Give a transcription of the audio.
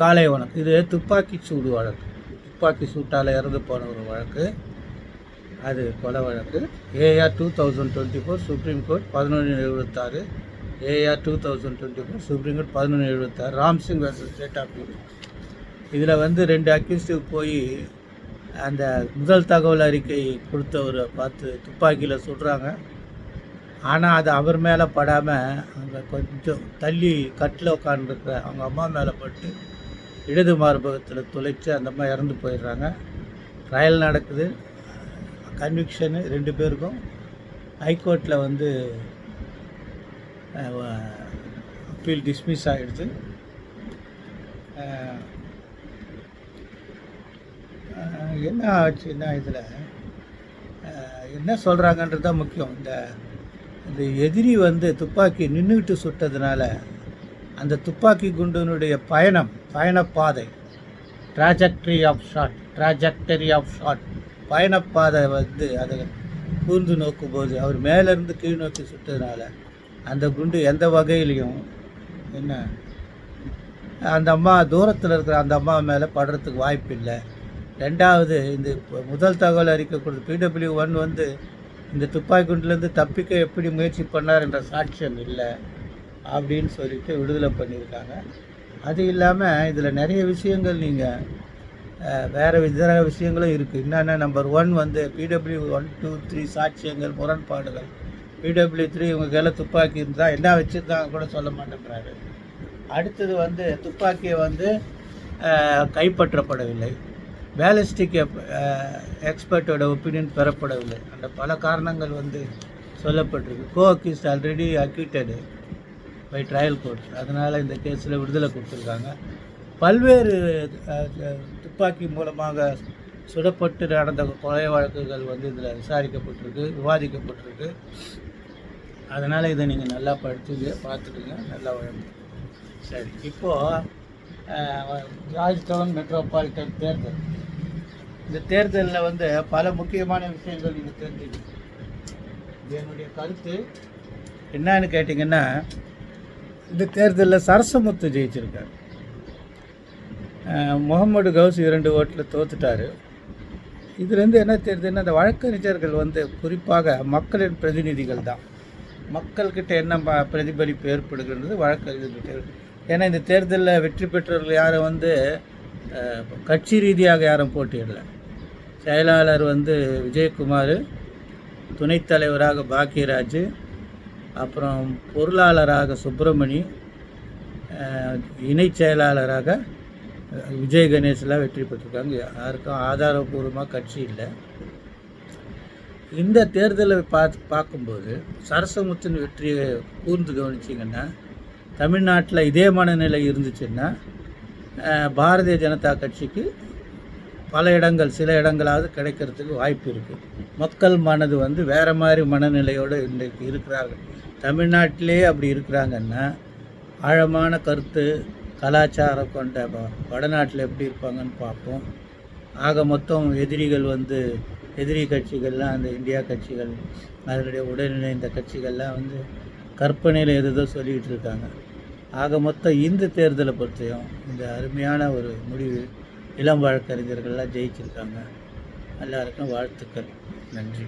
காலை வணக்கம். இது துப்பாக்கி சூடு வழக்கு. துப்பாக்கி சூட்டால் இறந்து போன ஒரு வழக்கு. அது கொலை வழக்கு. AR two thousand twenty four Supreme Court பதினொன்று எழுபத்தாறு. AR two thousand twenty four Supreme Court பதினொன்று எழுபத்தாறு. ராம்சிங் வர்சஸ் ஸ்டேட் ஆஃப் இதில் வந்து ரெண்டு அக்யூஸ்டிவ் போய் அந்த முதல் தகவல் அறிக்கை கொடுத்தவரை பார்த்து துப்பாக்கியில் சுடுறாங்க. ஆனால் அது அவர் மேலே படாமல் அங்கே கொஞ்சம் தள்ளி கட்டில் உட்காந்துருக்கிற அவங்க அம்மா மேலே பட்டு இடது மார்பகத்தில் துளைச்சு அந்த மாதிரி இறந்து போயிடுறாங்க. ட்ரையல் நடக்குது. கன்விக்ஷனு ரெண்டு பேருக்கும். ஹைகோர்ட்டில் வந்து அப்பீல் டிஸ்மிஸ் ஆகிடுது என்ன ஆச்சுன்னா இதில்? என்ன சொல்கிறாங்கன்றது தான் முக்கியம். இந்த இந்த எதிரி வந்து துப்பாக்கி நின்றுக்கிட்டு சுட்டதுனால அந்த துப்பாக்கி குண்டினுடைய பயணம் பயணப்பாதை. Trajectory of shot trajectory of shot பயணப்பாதை வந்து அதை கூர்ந்து நோக்கும்போது அவர் மேலேருந்து கீழ் நோக்கி சுட்டதுனால அந்த குண்டு எந்த வகையிலையும் என்ன அந்த அம்மா தூரத்தில் இருக்கிற அந்த அம்மா மேலே படுறதுக்கு வாய்ப்பு இல்லை ரெண்டாவது இந்த முதல் தகவல் அறிக்கை கொடுத்து பிடபிள்யூ ஒன் வந்து இந்த துப்பாக்கி குண்டுலேருந்து தப்பிக்க எப்படி முயற்சி பண்ணார் என்ற சாட்சியம் இல்லை. அப்படின்னு சொல்லிட்டு விடுதலை பண்ணியிருக்காங்க. அது இல்லாமல் இதில் நிறைய விஷயங்கள் நீங்கள் வேறு இதர விஷயங்களும் இருக்குது என்னென்ன நம்பர் ஒன் வந்து பிடபிள்யூ ஒன் டூ த்ரீ சாட்சியங்கள் முரண்பாடுகள். பிடபிள்யூ த்ரீ இவங்க கையில் துப்பாக்கி இருந்தால் என்ன வச்சுருந்தாங்க கூட சொல்ல மாட்டேங்கிறாரு அடுத்தது வந்து துப்பாக்கியை வந்து கைப்பற்றப்படவில்லை. Ballistic எக்ஸ்பர்ட்டோட opinion பெறப்படவில்லை. அந்த பல காரணங்கள் வந்து சொல்லப்பட்டிருக்கு. Co accused already acquitted by trial court அதனால் இந்த கேஸில் விடுதலை கொடுத்துருக்காங்க. பல்வேறு துப்பாக்கி மூலமாக சுடப்பட்டு நடந்த கொலை வழக்குகள் வந்து இதில் விசாரிக்கப்பட்டிருக்கு விவாதிக்கப்பட்டிருக்கு. அதனால் இதை நீங்கள் நல்லா படிச்சுங்க பார்த்துட்டுங்க நல்லா வழங்கும் சரி இப்போது ராஜ்டவுன் மெட்ரோபாலிட்டன் தேர்தல். இந்த தேர்தலில் வந்து பல முக்கியமான விஷயங்கள் நீங்கள் தெரிஞ்சுக்கணும். இது என்னுடைய கருத்து என்னன்னு கேட்டிங்கன்னா இந்த தேர்தலில் சரசமுத்து ஜெயிச்சிருக்கார். முகமது கவுஸ் இரண்டு ஓட்டில் தோத்துட்டாரு. இதுலேருந்து என்ன தெரியுதுன்னா அந்த வழக்கறிஞர்கள் வந்து குறிப்பாக மக்களின் பிரதிநிதிகள் தான். மக்கள்கிட்ட என்ன பிரதிபலிப்பு ஏற்படுகிறது? வழக்கறிஞர்கிட்ட ஏன்னா இந்த தேர்தலில் வெற்றி பெற்றவர்கள் யாரும் வந்து கட்சி ரீதியாக யாரும் போட்டியிடல. செயலாளர் வந்து விஜயகுமார் துணைத் தலைவராக பாக்கியராஜ் அப்புறம் பொருளாளராக சுப்பிரமணி இணை இணைச் செயலாளராக விஜய் கணேஷ்லாம் வெற்றி பெற்றிருக்காங்க. யாருக்கும் ஆதாரபூர்வமாக கட்சி இல்லை. இந்த தேர்தலை பார்த்து பார்க்கும்போது சரசமுத்தின் வெற்றியை கூர்ந்து கவனிச்சிங்கன்னா தமிழ்நாட்டில் இதே மனநிலை இருந்துச்சுன்னா பாரதிய ஜனதா கட்சிக்கு பல இடங்கள் சில இடங்களாவது கிடைக்கிறதுக்கு வாய்ப்பு இருக்குது மக்கள் மனது வந்து வேறு மாதிரி மனநிலையோடு இன்றைக்கு இருக்கிறார்கள். தமிழ்நாட்டிலே அப்படி இருக்கிறாங்கன்னா ஆழமான கருத்து கலாச்சாரம் கொண்ட வடநாட்டில் எப்படி இருப்பாங்கன்னு பார்ப்போம். ஆக மொத்தம் எதிரிகள் வந்து எதிரி கட்சிகள்லாம் அந்த இந்தியா கட்சிகள் அதனுடைய உடல்நிலை இந்த கட்சிகள்லாம் வந்து கற்பனையில் எதுதோ சொல்லிகிட்டு இருக்காங்க. ஆக மொத்தம் இந்த தேர்தலை பொறுத்தையும் இந்த அருமையான ஒரு முடிவு இளம் வழக்கறிஞர்கள்லாம் ஜெயிச்சிருக்காங்க. எல்லாருக்கும் வாழ்த்துக்கள். நன்றி.